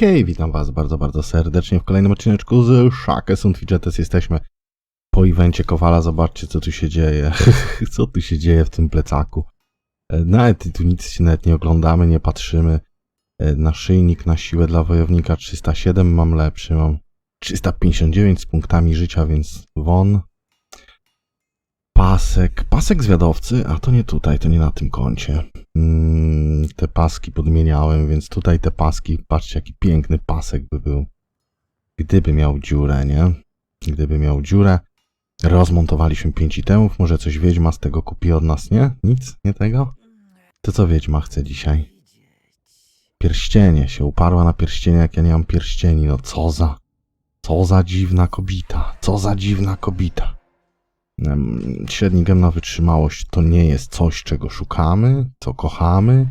Hej, witam was bardzo, bardzo serdecznie w kolejnym odcineczku z Shackes und Fidgetes. Jesteśmy po evencie Kowala, zobaczcie co tu się dzieje. co tu się dzieje w tym plecaku. E, Nawet tu nic się nawet nie oglądamy, nie patrzymy. E, Naszyjnik na siłę dla wojownika 307 mam lepszy, mam 359 z punktami życia, więc won. Pasek, pasek zwiadowcy, a to nie tutaj, to nie na tym koncie. Mm, te paski podmieniałem, więc tutaj te paski, patrzcie jaki piękny pasek by był. Gdyby miał dziurę, nie? Gdyby miał dziurę. Rozmontowaliśmy 5 itemów, może coś Wiedźma z tego kupi od nas, nie? Nic? Nie tego? To co Wiedźma chce dzisiaj? Pierścienie, się uparła na pierścienie, jak ja nie mam pierścieni, no co za... Co za dziwna kobita, co za dziwna kobita. Średni gem na wytrzymałość to nie jest coś, czego szukamy, co kochamy,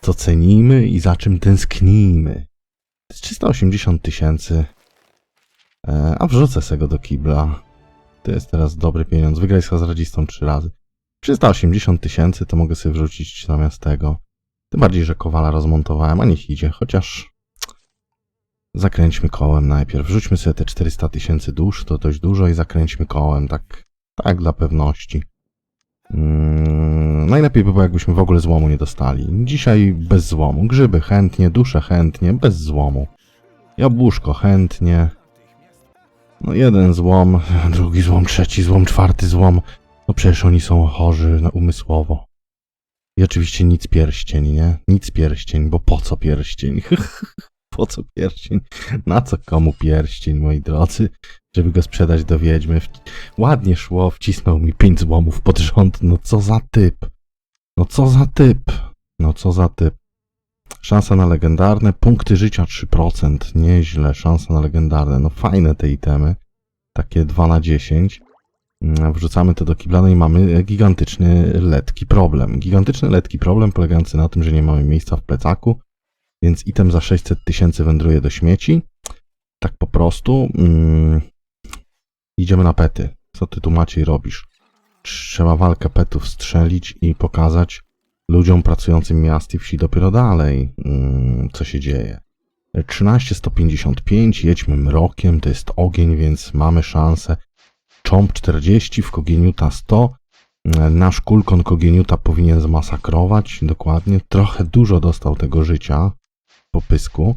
co cenimy i za czym tęsknimy. To jest 380 tysięcy, e, a wrzucę se go do kibla. To jest teraz dobry pieniądz. Wygraj z hazardzistą trzy razy. 380 tysięcy to mogę sobie wrzucić zamiast tego. Tym bardziej, że kowala rozmontowałem, a niech idzie, chociaż zakręćmy kołem najpierw. Wrzućmy sobie te 400 tysięcy dusz, to dość dużo i zakręćmy kołem, tak tak, dla pewności. Mm, najlepiej by było, jakbyśmy w ogóle złomu nie dostali. Dzisiaj bez złomu. Grzyby chętnie, dusze chętnie, bez złomu. Jabłuszko chętnie. No jeden złom, drugi złom, trzeci złom, czwarty złom. No przecież oni są chorzy umysłowo. I oczywiście nic pierścień, nie? Nic pierścień, bo po co pierścień? po co pierścień? Na co komu pierścień, moi drodzy? Żeby go sprzedać do wiedźmy. Ładnie szło, wcisnął mi pięć złomów pod rząd. No co za typ? No co za typ? No co za typ? Szansa na legendarne, punkty życia 3%. Nieźle, szansa na legendarne. No fajne te itemy. Takie 2 na 10. Mm, Wrzucamy to do kibla, no i mamy gigantyczny letki problem. Gigantyczny letki problem polegający na tym, że nie mamy miejsca w plecaku, więc item za 600 tysięcy wędruje do śmieci. Tak po prostu. Mm, idziemy na pety. Co ty tu Maciej robisz? Trzeba walkę petów strzelić i pokazać ludziom pracującym miast i wsi dopiero dalej, mm, co się dzieje. 13155, jedźmy mrokiem, to jest ogień, więc mamy szansę. Cząb 40, w Kogeniuta 100. Nasz kulkon Kogeniuta powinien zmasakrować, dokładnie. Trochę dużo dostał tego życia po pysku.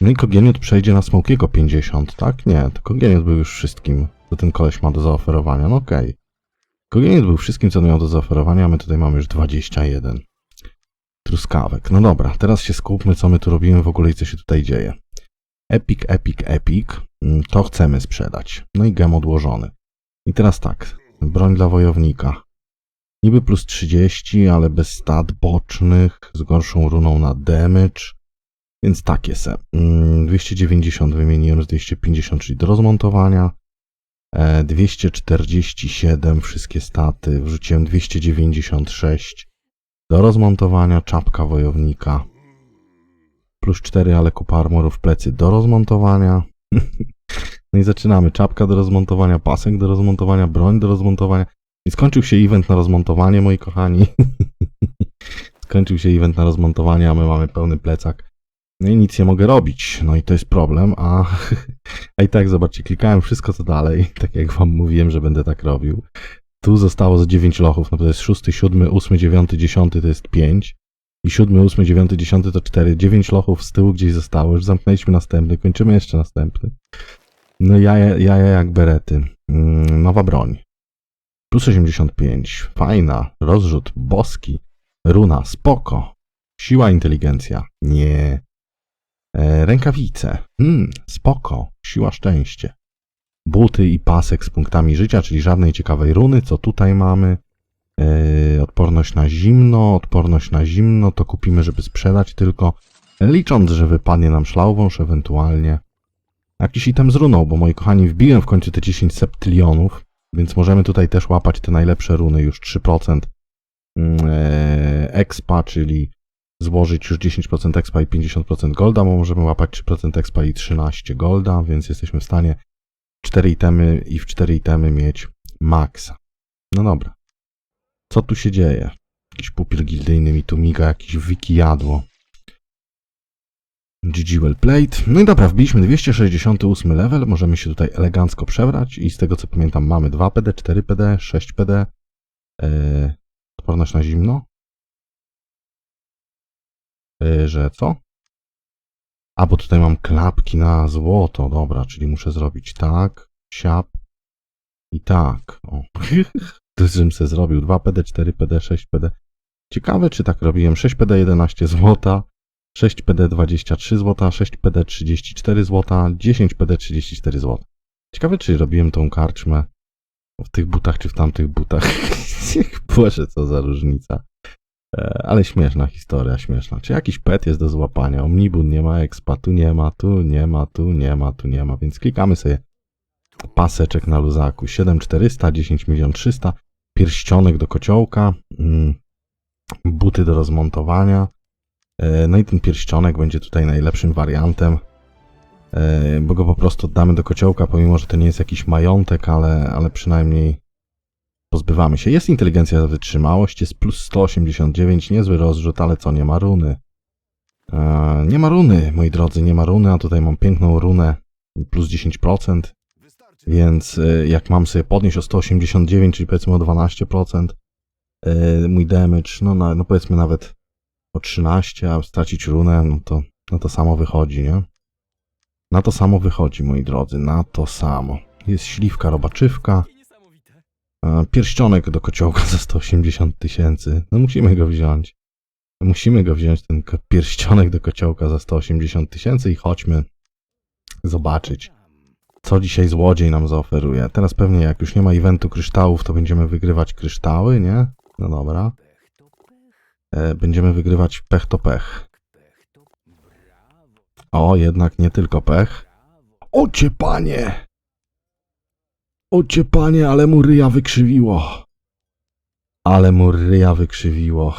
No i Kogeniut przejdzie na Smokiego 50, tak? Nie, to Kogeniut był już wszystkim, co ten koleś ma do zaoferowania. No okej. Kogeniut był wszystkim, co miał do zaoferowania, a my tutaj mamy już 21. Truskawek. No dobra, teraz się skupmy, co my tu robimy w ogóle i co się tutaj dzieje. Epic, epic, epic. Mm, To chcemy sprzedać. No i gem odłożony. I teraz tak. Broń dla wojownika. Niby plus 30, ale bez stat bocznych, z gorszą runą na damage. Więc takie se. Mm, 290 wymieniłem z 250, czyli do rozmontowania. E, 247 wszystkie staty. Wrzuciłem 296 do rozmontowania. Czapka wojownika. Plus 4, ale kupa armoru w plecy do rozmontowania. no i zaczynamy. Czapka do rozmontowania, pasek do rozmontowania, broń do rozmontowania. I skończył się event na rozmontowanie, moi kochani. skończył się event na rozmontowanie, a my mamy pełny plecak. No i nic nie mogę robić. No i to jest problem, a, a i tak zobaczcie, klikałem wszystko co dalej, tak jak wam mówiłem, że będę tak robił. Tu zostało z 9 lochów, no to jest 6, 7, 8, 9, 10 to jest 5. I 7, 8, 9, 10 to 4. 9 lochów z tyłu gdzieś zostało, już zamknęliśmy następny, kończymy jeszcze następny. No jaja, jaja jak berety. Mm, nowa broń. Plus 85. Fajna. Rozrzut. Boski. Runa. Spoko. Siła inteligencja. Nie. E, rękawice. Hmm, spoko. Siła szczęście. Buty i pasek z punktami życia, czyli żadnej ciekawej runy. Co tutaj mamy? E, odporność na zimno. Odporność na zimno to kupimy, żeby sprzedać tylko. Licząc, że wypadnie nam szlauwąż ewentualnie. Jakiś item z runą, bo moi kochani, wbiłem w końcu te 10 septylionów, więc możemy tutaj też łapać te najlepsze runy, już 3% mm, e, expa, czyli złożyć już 10% expa i 50% golda, bo możemy łapać 3% expa i 13 golda, więc jesteśmy w stanie 4 itemy i w 4 itemy mieć maksa. No dobra. Co tu się dzieje? Jakiś pupiel gildyjny mi tu miga, jakiś wiki jadło. GG well played. No i dobra, wbiliśmy 268 level, możemy się tutaj elegancko przebrać i z tego co pamiętam mamy 2 PD, 4 PD, 6 PD. Yy, odporność na zimno. Yy, że co? A, bo tutaj mam klapki na złoto, dobra, czyli muszę zrobić tak, siap i tak. O. To żebym se zrobił 2 PD, 4 PD, 6 PD. Ciekawe, czy tak robiłem 6 PD 11 złota, 6 PD 23 zł, 6 PD 34 zł, 10 PD 34 zł. Ciekawe, czy robiłem tą karczmę w tych butach, czy w tamtych butach. Boże, co za różnica. E, Ale śmieszna historia, śmieszna. Czy jakiś pet jest do złapania? Omnibun nie ma, expa tu nie ma, tu nie ma, tu nie ma, tu nie ma, więc klikamy sobie paseczek na luzaku. 7400, 10 milion 300, pierścionek do kociołka, mm, buty do rozmontowania. E, No i ten pierścionek będzie tutaj najlepszym wariantem, e, bo go po prostu oddamy do kociołka, pomimo, że to nie jest jakiś majątek, ale, ale przynajmniej pozbywamy się. Jest inteligencja wytrzymałość, jest plus 189, niezły rozrzut, ale co, nie ma runy. E, Nie ma runy, moi drodzy, nie ma runy, a tutaj mam piękną runę, plus 10%, więc e, jak mam sobie podnieść o 189, czyli powiedzmy o 12%, e, mój damage, no, na- no powiedzmy nawet o 13, a stracić runę, no to, no to samo wychodzi, nie? Na to samo wychodzi, moi drodzy, na to samo. Jest śliwka robaczywka, pierścionek do kociołka za 180 tysięcy. No musimy go wziąć. Musimy go wziąć, ten pierścionek do kociołka za 180 tysięcy i chodźmy zobaczyć, co dzisiaj złodziej nam zaoferuje. Teraz pewnie jak już nie ma eventu kryształów, to będziemy wygrywać kryształy, nie? No dobra. E, Będziemy wygrywać pech to pech. O, jednak nie tylko pech. Ocie panie! Ocie panie, ale mu ryja wykrzywiło. Ale mu ryja wykrzywiło.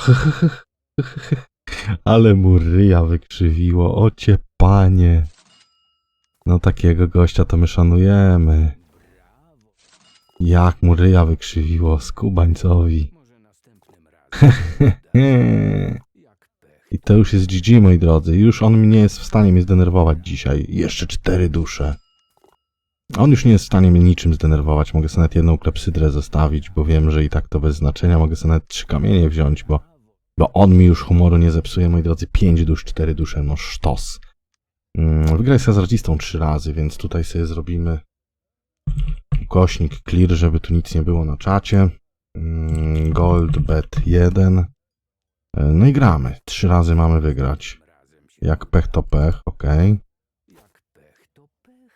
ale mu ryja wykrzywiło. Ocie panie. No takiego gościa to my szanujemy. Jak mu ryja wykrzywiło skubańcowi. I to już jest GG, moi drodzy. Już on nie jest w stanie mnie zdenerwować dzisiaj. Jeszcze cztery dusze. On już nie jest w stanie mnie niczym zdenerwować. Mogę sobie nawet jedną klepsydrę zostawić, bo wiem, że i tak to bez znaczenia. Mogę sobie nawet trzy kamienie wziąć, bo, bo on mi już humoru nie zepsuje, moi drodzy. Pięć dusz, cztery dusze, no sztos. Mm, Wygraj z hazardzistą trzy razy, więc tutaj sobie zrobimy ukośnik clear, żeby tu nic nie było na czacie. Mm, Gold bet 1. E, No i gramy. Trzy razy mamy wygrać. Jak pech to pech, okej.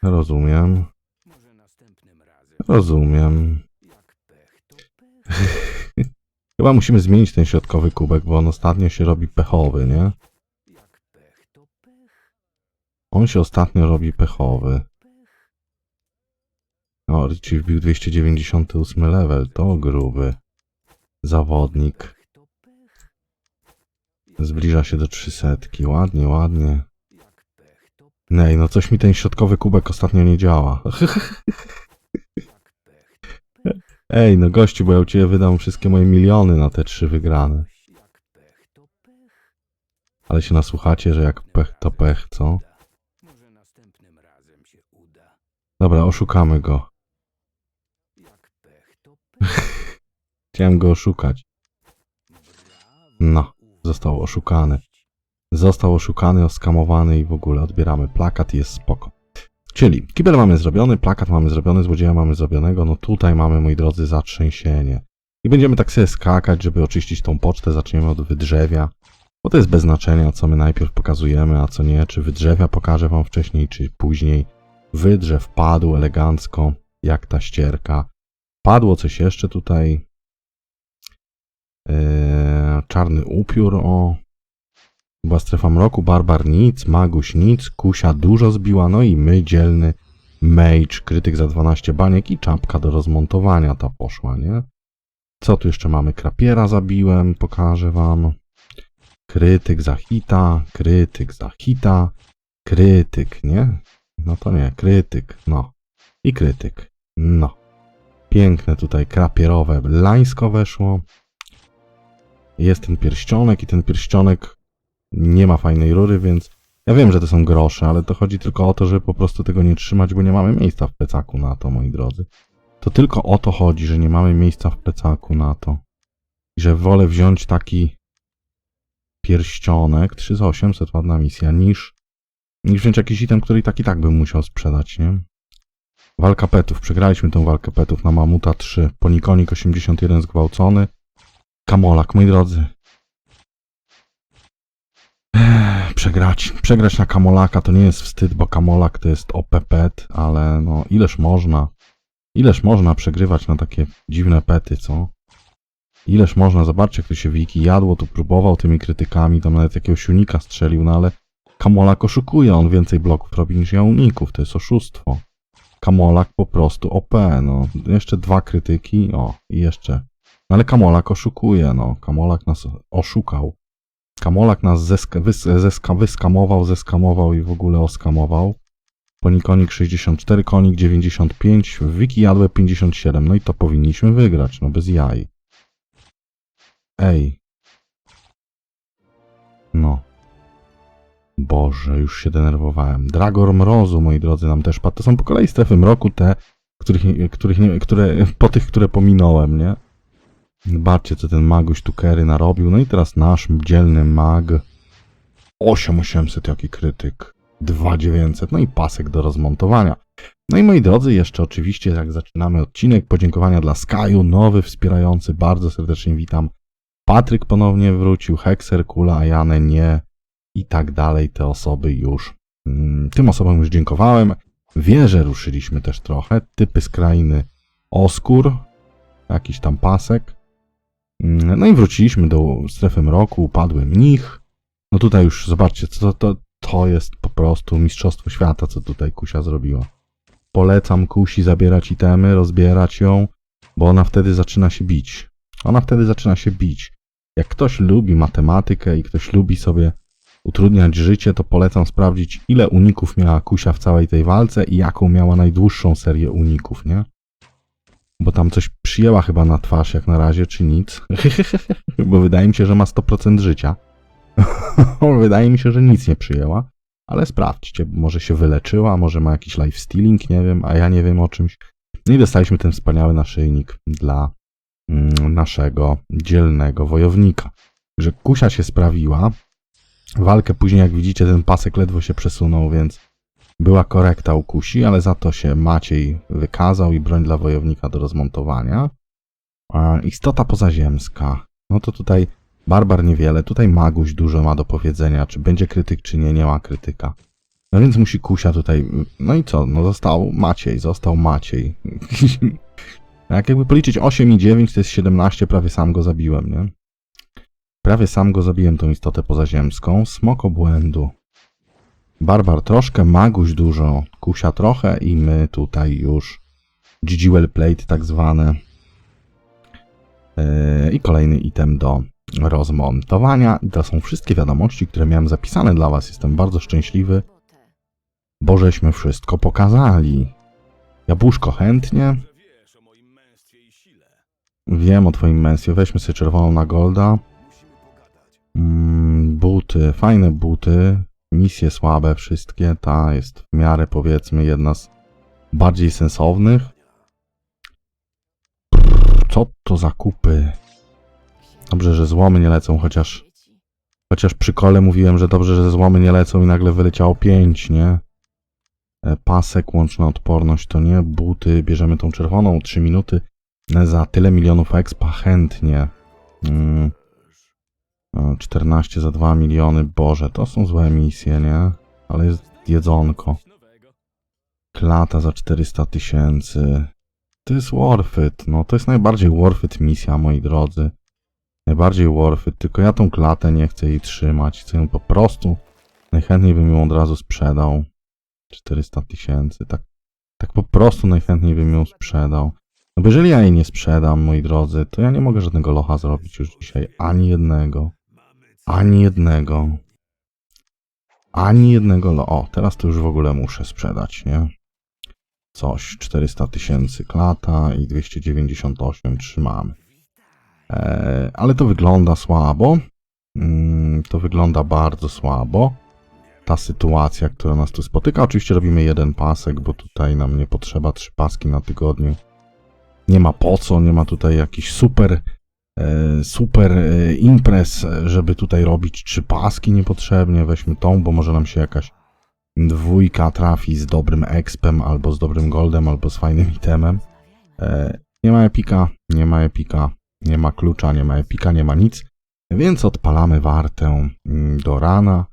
Rozumiem. Rozumiem. Chyba musimy zmienić ten środkowy kubek, bo on ostatnio się robi pechowy, nie? On się ostatnio robi pechowy. O, Richie wbił 298 level, to gruby. Zawodnik. Zbliża się do 300. Ładnie, ładnie. Nej, no coś mi ten środkowy kubek ostatnio nie działa. Ej, no gościu, bo ja u ciebie wydam wszystkie moje miliony na te trzy wygrane. Ale się nasłuchacie, że jak pech to pech, co? Dobra, oszukamy go. Chciałem go oszukać. No, został oszukany. Został oszukany, oskamowany i w ogóle odbieramy plakat i jest spoko. Czyli kibel mamy zrobiony, plakat mamy zrobiony, złodzieja mamy zrobionego, no tutaj mamy, moi drodzy, zatrzęsienie. I będziemy tak sobie skakać, żeby oczyścić tą pocztę, zaczniemy od wydrzewia, bo to jest bez znaczenia, co my najpierw pokazujemy, a co nie, czy wydrzewia pokażę wam wcześniej, czy później. Wydrzew padł elegancko, jak ta ścierka. Padło coś jeszcze tutaj. Eee, czarny upiór, o. Była strefa mroku, barbar nic, maguś nic, kusia dużo zbiła, no i my dzielny mage, krytyk za 12 baniek i czapka do rozmontowania ta poszła, nie? Co tu jeszcze mamy? Krapiera zabiłem, pokażę wam. Krytyk za hita, krytyk za hita, krytyk, nie? No to nie, krytyk, no. I krytyk, no. Piękne tutaj krapierowe lańsko weszło. Jest ten pierścionek i ten pierścionek nie ma fajnej rury, więc Ja wiem, że to są grosze, ale to chodzi tylko o to, żeby po prostu tego nie trzymać, bo nie mamy miejsca w plecaku na to, moi drodzy. To tylko o to chodzi, że nie mamy miejsca w plecaku na to. I że wolę wziąć taki pierścionek, 3800 ładna misja, niż, niż wziąć jakiś item, który i tak i tak bym musiał sprzedać, nie? Walka petów. Przegraliśmy tę walkę petów na Mamuta 3. Ponikonik 81 zgwałcony. Kamolak, moi drodzy. Przegrać. Przegrać na Kamolaka to nie jest wstyd, bo Kamolak to jest OP pet, ale no ileż można. Ileż można przegrywać na takie dziwne pety, co? Ileż można, zobaczcie, jak to się Wiki jadło, tu próbował tymi krytykami, tam nawet jakiegoś unika strzelił, no ale Kamolak oszukuje, on więcej bloków robi niż ja uników, to jest oszustwo. Kamolak po prostu OP, no. Jeszcze dwa krytyki, o, i jeszcze. No ale Kamolak oszukuje, no. Kamolak nas oszukał. Kamolak nas zeska, wys, zeska, wyskamował, zeskamował i w ogóle oskamował. Ponikonik 64, konik 95, Wiki jadłe 57, no i to powinniśmy wygrać, no bez jaj. Ej. No. Boże, już się denerwowałem. Dragor Mrozu, moi drodzy, nam też padł. To są po kolei strefy mroku, te, których, których które, po tych, które pominąłem, nie? Zobaczcie, co ten maguś Tukery narobił. No i teraz nasz dzielny mag. 8800, jaki krytyk. 2900, no i pasek do rozmontowania. No i moi drodzy, jeszcze oczywiście, jak zaczynamy odcinek, podziękowania dla Skyu, nowy wspierający, bardzo serdecznie witam. Patryk ponownie wrócił, Hexer, Kula, Ajane nie i tak dalej. Te osoby już, mm, tym osobom już dziękowałem. Wieże ruszyliśmy też trochę, typy z krainy Oskór, jakiś tam pasek. No i wróciliśmy do strefy mroku, upadły mnich. No tutaj już zobaczcie, co to, to jest po prostu mistrzostwo świata, co tutaj Kusia zrobiła. Polecam Kusi zabierać itemy, rozbierać ją, bo ona wtedy zaczyna się bić. Ona wtedy zaczyna się bić. Jak ktoś lubi matematykę i ktoś lubi sobie utrudniać życie, to polecam sprawdzić, ile uników miała Kusia w całej tej walce i jaką miała najdłuższą serię uników, nie? Bo tam coś przyjęła chyba na twarz jak na razie, czy nic. Bo wydaje mi się, że ma 100% życia. wydaje mi się, że nic nie przyjęła. Ale sprawdźcie, może się wyleczyła, może ma jakiś life stealing, nie wiem, a ja nie wiem o czymś. No i dostaliśmy ten wspaniały naszyjnik dla mm, naszego dzielnego wojownika. Że Kusia się sprawiła. Walkę później, jak widzicie, ten pasek ledwo się przesunął, więc była korekta u Kusi, ale za to się Maciej wykazał i broń dla wojownika do rozmontowania. Istota pozaziemska. No to tutaj Barbar niewiele, tutaj Maguś dużo ma do powiedzenia, czy będzie krytyk, czy nie, nie ma krytyka. No więc musi Kusia tutaj, no i co, no został Maciej, został Maciej. Jak jakby policzyć 8 i 9 to jest 17, prawie sam go zabiłem, nie? Prawie sam go zabiłem, tą istotę pozaziemską. Smok obłędu. Barbar troszkę, Maguś dużo, Kusia trochę i my tutaj już GG Well Played tak zwane. Yy, I kolejny item do rozmontowania. To są wszystkie wiadomości, które miałem zapisane dla Was. Jestem bardzo szczęśliwy, bo żeśmy wszystko pokazali. Jabłuszko chętnie. Wiem o Twoim męstwie. Weźmy sobie czerwoną na golda. Mm, buty, fajne buty. Misje słabe wszystkie. Ta jest w miarę powiedzmy jedna z bardziej sensownych. Co to za kupy? Dobrze, że złomy nie lecą, chociaż chociaż przy kole mówiłem, że dobrze, że złomy nie lecą i nagle wyleciało 5, nie? E, Pasek, łączna odporność to nie. Buty, bierzemy tą czerwoną, 3 minuty. E, Za tyle milionów expa chętnie. Mm. E, 14 za 2 miliony, Boże, to są złe misje, nie? Ale jest jedzonko. Klata za 400 tysięcy. To jest worth it, no to jest najbardziej worth it misja, moi drodzy. Najbardziej worth it, tylko ja tą klatę nie chcę jej trzymać. Chcę ją po prostu, najchętniej bym ją od razu sprzedał. 400 tysięcy, tak, tak po prostu najchętniej bym ją sprzedał. No bo jeżeli ja jej nie sprzedam, moi drodzy, to ja nie mogę żadnego locha zrobić już dzisiaj. Ani jednego. Ani jednego. Ani jednego. O, teraz to już w ogóle muszę sprzedać, nie? Coś, 400 tysięcy klata i 298 trzymamy. E, ale to wygląda słabo. Mm, to wygląda bardzo słabo. ta sytuacja, która nas tu spotyka. Oczywiście robimy jeden pasek, bo tutaj nam nie potrzeba trzy paski na tygodniu. Nie ma po co, nie ma tutaj jakiś super, super e, imprez, e, żeby tutaj robić trzy paski niepotrzebnie. Weźmy tą, bo może nam się jakaś dwójka trafi z dobrym expem, albo z dobrym goldem, albo z fajnym itemem. E, nie ma epika, nie ma epika, nie ma klucza, nie ma epika, nie ma nic. Więc odpalamy wartę mm, do rana.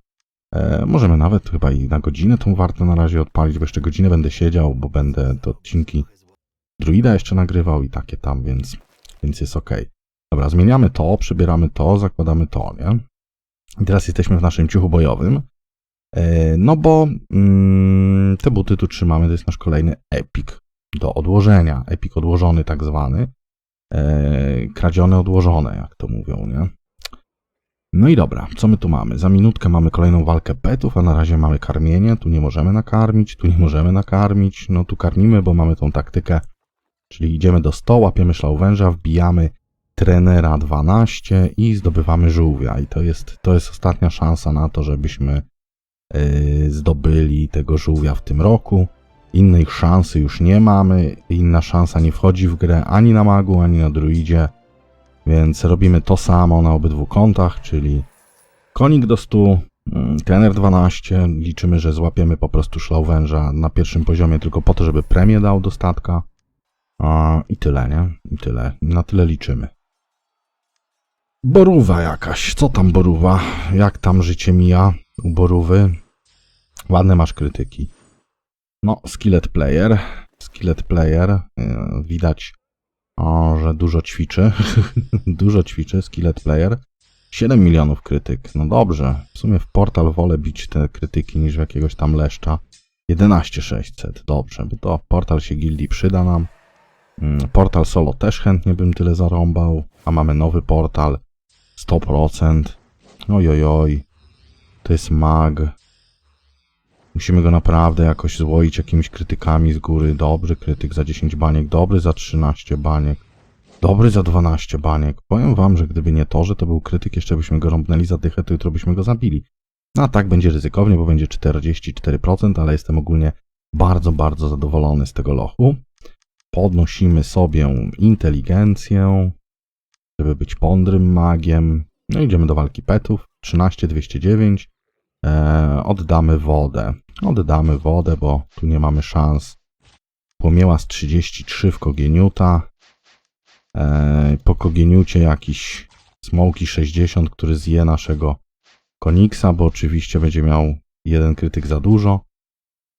E, możemy nawet chyba i na godzinę tą wartę na razie odpalić, bo jeszcze godzinę będę siedział, bo będę te odcinki druida jeszcze nagrywał i takie tam, więc, więc jest ok. Dobra, zmieniamy to, przybieramy to, zakładamy to, nie? I teraz jesteśmy w naszym ciuchu bojowym. E, no bo mm, te buty tu trzymamy, to jest nasz kolejny epik do odłożenia. Epik odłożony tak zwany. E, kradzione odłożone, jak to mówią, nie? No i dobra, co my tu mamy? Za minutkę mamy kolejną walkę petów, a na razie mamy karmienie. Tu nie możemy nakarmić, tu nie możemy nakarmić. No tu karmimy, bo mamy tą taktykę, czyli idziemy do stołu, łapiemy szlał węża, wbijamy trenera 12 i zdobywamy żółwia. I to jest, to jest ostatnia szansa na to, żebyśmy yy, zdobyli tego żółwia w tym roku. Innej szansy już nie mamy. Inna szansa nie wchodzi w grę ani na magu, ani na druidzie. Więc robimy to samo na obydwu kontach, czyli konik do 100, mm, trener 12. Liczymy, że złapiemy po prostu szlał węża na pierwszym poziomie tylko po to, żeby premię dał do statka. I tyle, nie? I tyle. Na tyle liczymy. Borówa jakaś. Co tam borówa? Jak tam życie mija u borówy? Ładne masz krytyki. No, skillet player. Skillet player. Yy, widać, że dużo ćwiczy. dużo ćwiczy, skillet player. 7 milionów krytyk. No dobrze. W sumie w portal wolę bić te krytyki niż w jakiegoś tam leszcza. 11600. Dobrze, bo to portal się gildii przyda nam. Mm, Portal solo też chętnie bym tyle zarąbał. A mamy nowy portal. 100%. Oj, oj, oj. To jest mag. Musimy go naprawdę jakoś złoić jakimiś krytykami z góry. Dobry krytyk za 10 baniek, dobry za 13 baniek, dobry za 12 baniek. Powiem wam, że gdyby nie to, że to był krytyk, jeszcze byśmy go rąbnęli za dychę, to jutro byśmy go zabili. No a tak będzie ryzykownie, bo będzie 44%, ale jestem ogólnie bardzo, bardzo zadowolony z tego lochu. Podnosimy sobie inteligencję, żeby być pądrym magiem. No idziemy do walki petów. 13209. E, oddamy wodę. Oddamy wodę, bo tu nie mamy szans. Płomieła z 33 w Kogeniuta. E, po Kogeniucie jakiś Smoki 60, który zje naszego Koniksa, bo oczywiście będzie miał jeden krytyk za dużo.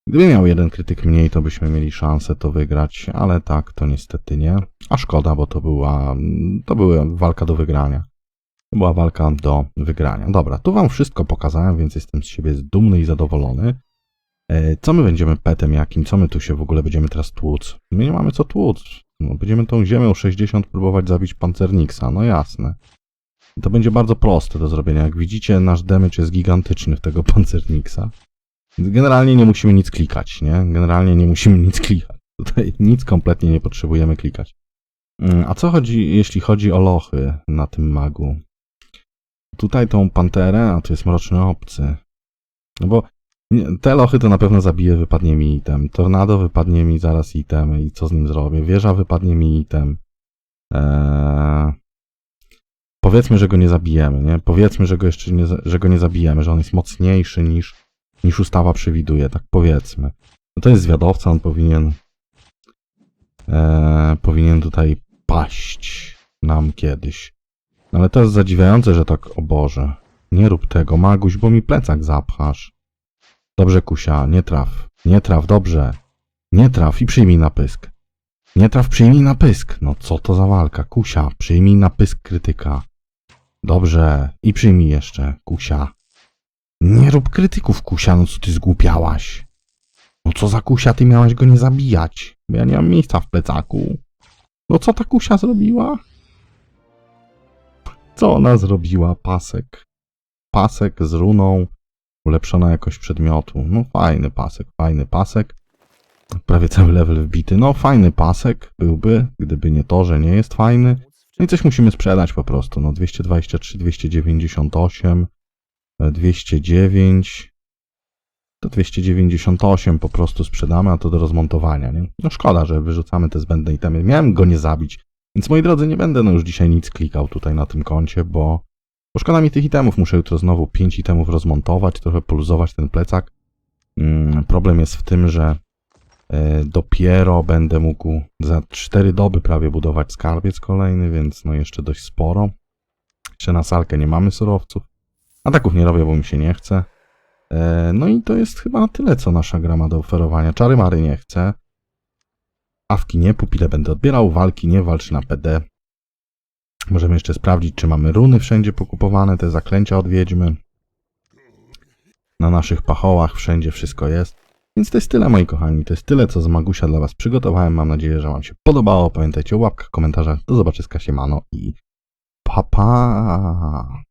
Gdyby miał jeden krytyk mniej, to byśmy mieli szansę to wygrać, ale tak, to niestety nie. A szkoda, bo to była, to była walka do wygrania. To była walka do wygrania. Dobra, tu wam wszystko pokazałem, więc jestem z siebie dumny i zadowolony. E, Co my będziemy petem jakim? Co my tu się w ogóle będziemy teraz tłuc? My nie mamy co tłuc. No, będziemy tą ziemią 60 próbować zabić pancerniksa, no jasne. To będzie bardzo proste do zrobienia. Jak widzicie, nasz damage jest gigantyczny w tego pancerniksa. Generalnie nie musimy nic klikać, nie? Generalnie nie musimy nic klikać. Tutaj nic kompletnie nie potrzebujemy klikać. Mm, A co chodzi, jeśli chodzi o lochy na tym magu? Tutaj tą panterę, a tu jest mroczny obcy. No bo te lochy to na pewno zabije, wypadnie mi item. Tornado wypadnie mi zaraz item i co z nim zrobię? Wieża wypadnie mi item. Eee... Powiedzmy, że go nie zabijemy, nie? Powiedzmy, że go jeszcze nie, że go nie zabijemy, że on jest mocniejszy niż, niż ustawa przewiduje, tak powiedzmy. No to jest zwiadowca, on powinien eee, powinien tutaj paść nam kiedyś. No ale to jest zadziwiające, że tak, o Boże, nie rób tego, Maguś, bo mi plecak zapchasz. Dobrze, Kusia, nie traf. Nie traf, dobrze. Nie traf i przyjmij na pysk. Nie traf, przyjmij na pysk. No co to za walka? Kusia, przyjmij na pysk krytyka. Dobrze. I przyjmij jeszcze, Kusia. Nie rób krytyków, Kusia, no co ty zgłupiałaś? No co za Kusia, ty miałaś go nie zabijać. Bo ja nie mam miejsca w plecaku. No co ta Kusia zrobiła? Co ona zrobiła? Pasek. Pasek z runą. Ulepszona jakość przedmiotu. No fajny pasek, fajny pasek. Prawie cały level wbity. No fajny pasek byłby, gdyby nie to, że nie jest fajny. No i coś musimy sprzedać po prostu. No 223, 298, e, 209. to 298 po prostu sprzedamy, a to do rozmontowania, nie? No szkoda, że wyrzucamy te zbędne itemy. Miałem go nie zabić, więc moi drodzy, nie będę no już dzisiaj nic klikał tutaj na tym koncie, bo, bo szkoda mi tych itemów. Muszę jutro znowu 5 itemów rozmontować, trochę poluzować ten plecak. Mm, problem jest w tym, że e, dopiero będę mógł za 4 doby prawie budować skarbiec kolejny, więc no jeszcze dość sporo. Jeszcze na salkę nie mamy surowców. Ataków nie robię, bo mi się nie chce. E, No i to jest chyba tyle, co nasza gra ma do oferowania. Czary Mary nie chce. Awki nie, pupile będę odbierał, walki nie, walcz na PD. Możemy jeszcze sprawdzić, czy mamy runy wszędzie pokupowane, te zaklęcia od wiedźmy. Na naszych pachołach wszędzie wszystko jest. Więc to jest tyle, moi kochani. To jest tyle, co z Magusia dla Was przygotowałem. Mam nadzieję, że Wam się podobało. Pamiętajcie o łapkach, komentarzach. Do zobaczyska, siemano i pa pa!